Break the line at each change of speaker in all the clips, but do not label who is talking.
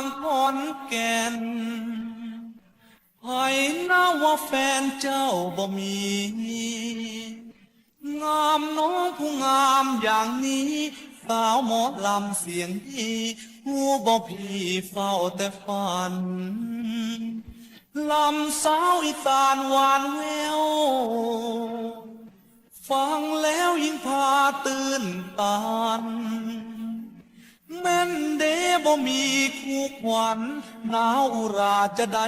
างขอนแก่นให้นาว่าแฟนเจ้าบ่มี งามน้องผู้งามอย่างนี้ สาวหมอลำเสียงดีหูบ่พี่เฝ้าแต่ฝัน ลำสาวอีสานหวานแวว ฟังแล้วยิ่งพาตื่นตัน แม่นเดบ่มีคู่ขวัญหนาวอุราจะได้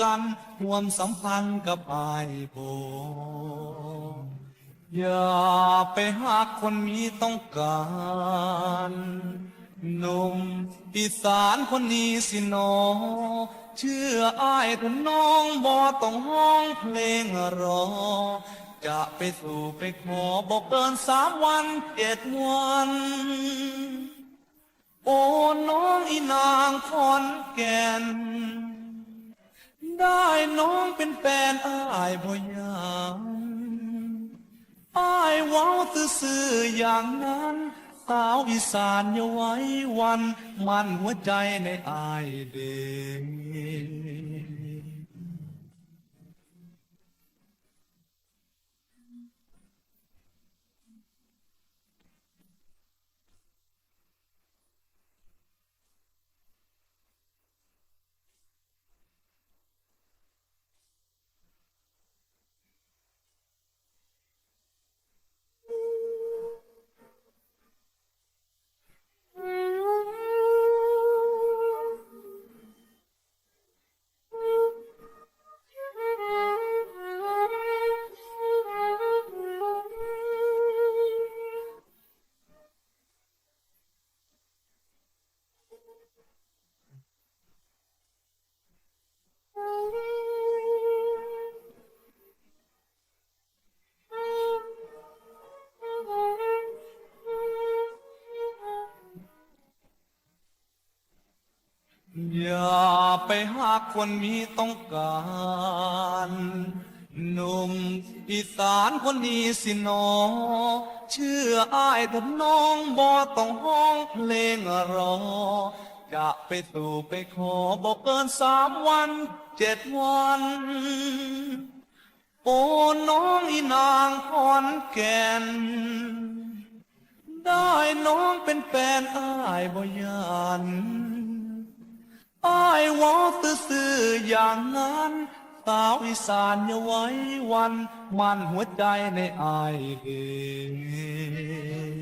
กันห่วมสัมพันธ์กับอายโบอย่าไปหาคนมีต้องการหนุ่มอีสานคนนี้สินอ เชื่ออายถ้าน้องบ่ต้องห้องเพลงรอ จะไปสู่ไปขอบอกเกินสามวันเจ็ดวัน โอ้น้องอีนางขอนแก่น ได้น้องเป็นแฟนอายบ่ยามอายเว้าซื่อๆอย่างนั้นสาวอีสานอย่าไว้วัน มันหัวใจในอายเด็ อย่าไปหาคนมีต้องการหนุ่มอีสานคนนี้สินอ เชื่ออายถ้าน้องบ่ต้องห้องเพลงรอ จะไปสู่ไปขอบอกเกินสามวันเจ็ดวันโอ้น้องอีนางขอนแก่น ได้น้องเป็นแฟนอายบ่ยาน อายเว่าซื่อๆอย่างนั้น สาวอีสานอย่าไว้วัน มันหัวใจในอายเอง